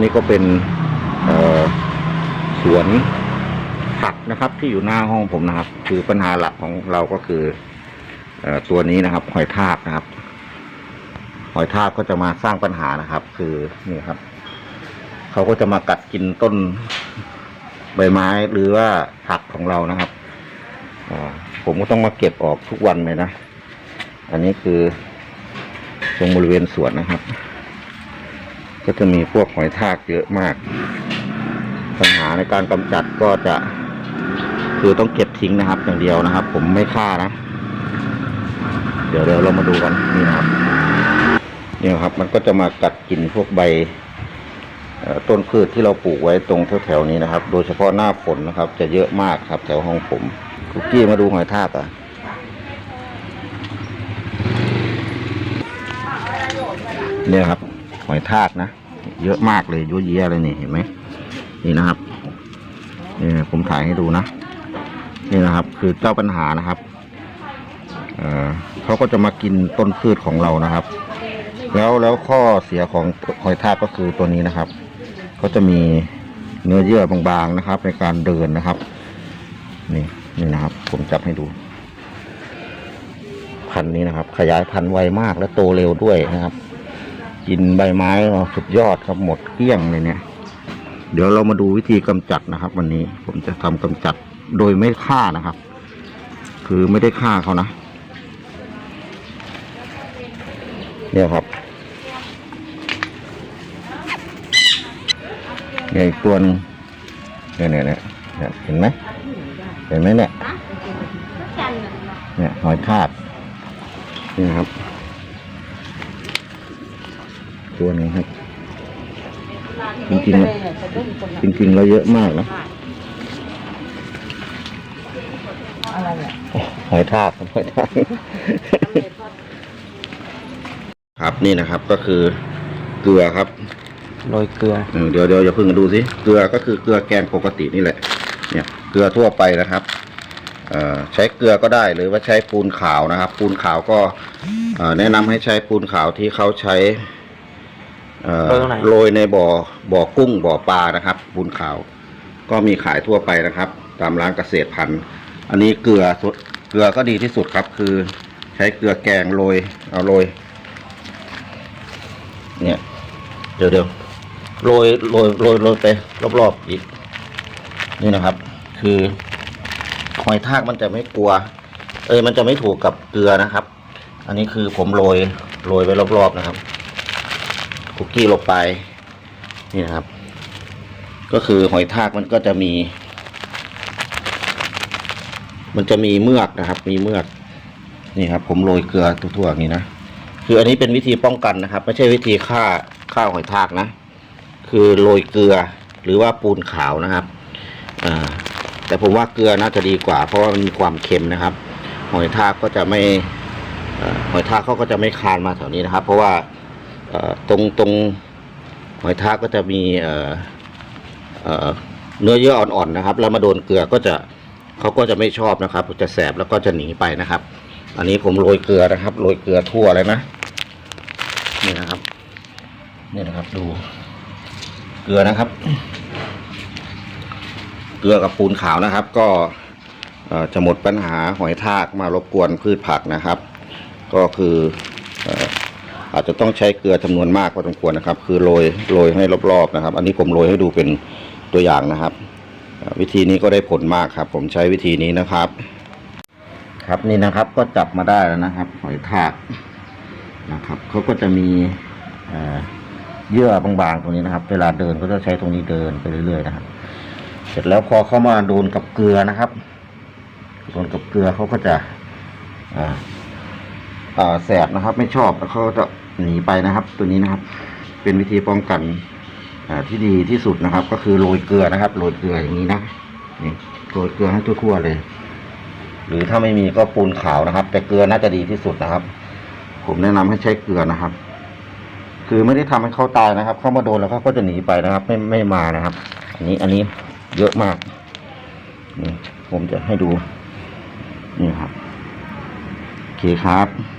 นี่ก็เป็นสวนผักนะครับ ที่อยู่หน้าห้องผมนะครับ คือปัญหาหลักของเราก็คืออตัวนี้นะครับหอยทากนะครับหอยทากก็จะมาสร้างปัญหานะครับ คือนี่ครับเขาก็จะมากัดกินต้นใบไม้หรือว่าผักของเรานะครับผมก็ต้องมาเก็บออกทุกวันเลยนะ อันนี้คือตรงบริเวณสวนนะครับ ก็จะมีพวกหอยทากเยอะมาก ปัญหาในการกำจัดก็จะ คือต้องเก็บทิ้งนะครับ อย่างเดียวนะครับ ผมไม่ฆ่านะ เดี๋ยวเดี๋ยวเรามาดูกันนี่นะครับเนี่ยครับ มันก็จะมากัดกินพวกใบต้นพืชที่เราปลูกไว้ตรงแถวๆนี้นะครับ โดยเฉพาะหน้าฝนนะครับ จะเยอะมากครับ แถวห้องผมคุกกี้มาดูหอยทากอะเนี่ยครับ หอยทากนะ เยอะมากเลยเยอะแยะเลยนี่เห็นไหมนี่นะครับนี่ผมถ่ายให้ดูนะ นี่นะครับ คือเจ้าปัญหานะครับเอ่อเขาก็จะมากินต้นพืชของเรานะครับ แล้วแล้วข้อเสียของหอยทากก็คือตัวนี้นะครับเขาจะมีเนื้อเยื่อบางๆนะครับ ในการเดินนะครับ นี่นี่นะครับ ผมจับให้ดู พันธุ์นี้นะครับ ขยายพันธุ์ไวมากและโตเร็วด้วยนะครับ กินใบไม้สุดยอดครับหมดเกลี้ยงเลยเนี่ย เดี๋ยวเรามาดูวิธีกำจัดนะครับ วันนี้ผมจะทำกำจัดโดยไม่ฆ่านะครับ คือไม่ได้ฆ่าเขานะ เนี่ยครับเนี่ยอีกตัวนึงเนี่ยเนี่ยเนี่ยเนี่ยเห็นไหมเห็นไหมเนี่ยเนี่ยหอยทากนี่ครับ ตัวหนึงครับ จริงๆแล้วจริงๆเราเยอะมากนะอะไรอะหอยทากครับหอยทากครับนี่นะครับก็คือเกลือครับโรยเกลือเออเดี๋ยวเดี๋ยวอย่าเพิ่งดูสิเกลือก็คือเกลือแกงปกตินี่แหละ เนี่ย เกลือทั่วไปนะครับเอ่อใช้เกลือก็ได้หรือว่าใช้ปูนขาวนะครับ ปูนขาวก็เอ่อแนะนำให้ใช้ปูนขาวที่เขาใช้เอ่อ โรยตรงไหน โรยในบ่อบ่อกุ้งบ่อปลานะครับปูนขาว ก็มีขายทั่วไปนะครับ ตามร้านเกษตรพันธุ์ อันนี้เกลือสุดเกลือก็ดีที่สุดครับ คือใช้เกลือแกงโรยเอาโรย เนี่ย เดี๋ยวเดี๋ยวโรยโรยโรยโรยไปรอบๆอีก นี่นะครับ คือหอยทากมันจะไม่กลัว เอ้ยมันจะไม่ถูกกับเกลือนะครับ อันนี้คือผมโรยโรยไปรอบๆนะครับ คุกกี้ลงไป นี่นะครับ ก็คือหอยทากมันก็จะมี มันจะมีเมือกนะครับ มีเมือก นี่ครับ ผมโรยเกลือทั่วๆนี้นะ คืออันนี้เป็นวิธีป้องกันนะครับ ไม่ใช่วิธีฆ่าฆ่าหอยทากนะ คือโรยเกลือหรือว่าปูนขาวนะครับอ่าแต่ผมว่าเกลือน่าจะดีกว่า เพราะว่ามันมีความเค็มนะครับ หอยทากก็จะไม่อหอยทากเขาก็จะไม่คานมาแถวนี้นะครับ เพราะว่า ตรงตรงหอยทากก็จะมีเนื้อเยื่ออ่อนๆนะครับ แล้วมาโดนเกลือก็จะเขาก็จะไม่ชอบนะครับ จะแสบแล้วก็จะหนีไปนะครับ อันนี้ผมโรยเกลือนะครับโรยเกลือทั่วเลยนะนี่นะครับนี่นะครับดู เกลือนะครับ เกลือกับปูนขาวนะครับ ก็จะหมดปัญหาหอยทากมารบกวนพืชผักนะครับ ก็คืออ อาจจะต้องใช้เกลือจำนวนมากพอสมควรนะครับ คือโรยโรยให้รอบๆนะครับ อันนี้ผมโรยให้ดูเป็นตัวอย่างนะครับ วิธีนี้ก็ได้ผลมากครับ ผมใช้วิธีนี้นะครับ ครับนี่นะครับก็จับมาได้แล้วนะครับ หอยทากนะครับเขาก็จะมีเยื่อบางๆตรงนี้นะครับ เวลาเดินก็จะใช้ตรงนี้เดินไปเรื่อยๆนะครับ เสร็จแล้วพอเข้ามาโดนกับเกลือนะครับโดนกับเกลือเขาก็จะอ่าแสบนะครับ ไม่ชอบแล้วเขาจะ หนีไปนะครับ ตัวนี้นะครับ เป็นวิธีป้องกันที่ดีที่สุดนะครับ ก็คือโรยเกลือนะครับโรยเกลืออย่างนี้นะนี่โรยเกลือให้ทั่วๆเลย หรือถ้าไม่มีก็ปูนขาวนะครับ แต่เกลือน่าจะดีที่สุดนะครับ ผมแนะนำให้ใช้เกลือนะครับ คือไม่ได้ทำให้เขาตายนะครับ เขามาโดนแล้วเขาก็จะหนีไปนะครับ ไม่ไม่มานะครับอันนี้อันนี้เยอะมากนี่ผมจะให้ดูนี่ครับโอเคครับ